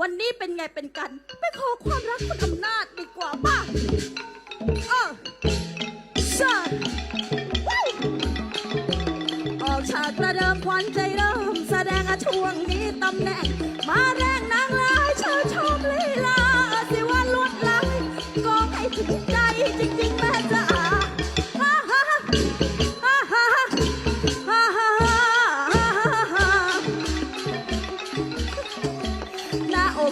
วันนี้เป็นไงเป็นกัน ไปขอความรักคุณอำนาจดีกว่าป่ะเออใช่ว้ออกฉากประเดิมควันใจเริ่ม แสดงอาช่วงนี้ตำแหน่งมา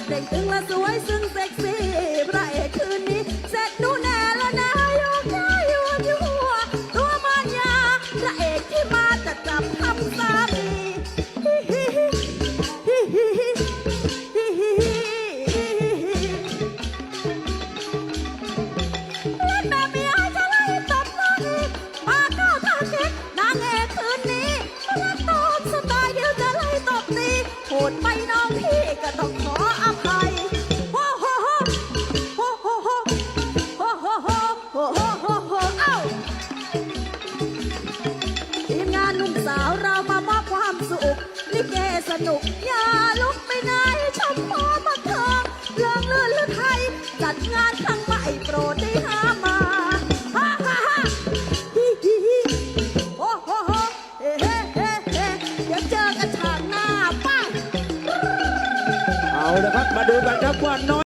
กเด็กตึงและสวยซึ่งเซ็กซี่พระเอกคืนนี้เสร็จหนูแน่แล้วนะโยกย้ายยัวยัวตัวมันยาพระเอกที่มาจะจับทำสามีฮิฮิฮิฮิฮิฮิฮิเล่นแบบมีอาจะไล่ตบนางเอกมาเข้าทางเด็กนางเอกคืนนี้รักตบสไตล์เดียวจะไล่ตบตีโหดไปน้องพี่ก็ต้องขอ สนุก อย่าลุกไปไหนชมพอบันเทิงเรื่องลื่อนหรือไทย จัดงานครั้งใหม่โปรดได้หามาฮ่าฮ่าฮ่าฮิฮิฮิโอ้โหโหเฮ้เฮ้เฮ้เฮ้เดี๋ยวเจอกันฉากหน้าไป้า เอาละครับ มาดูกันครับว่าน้อย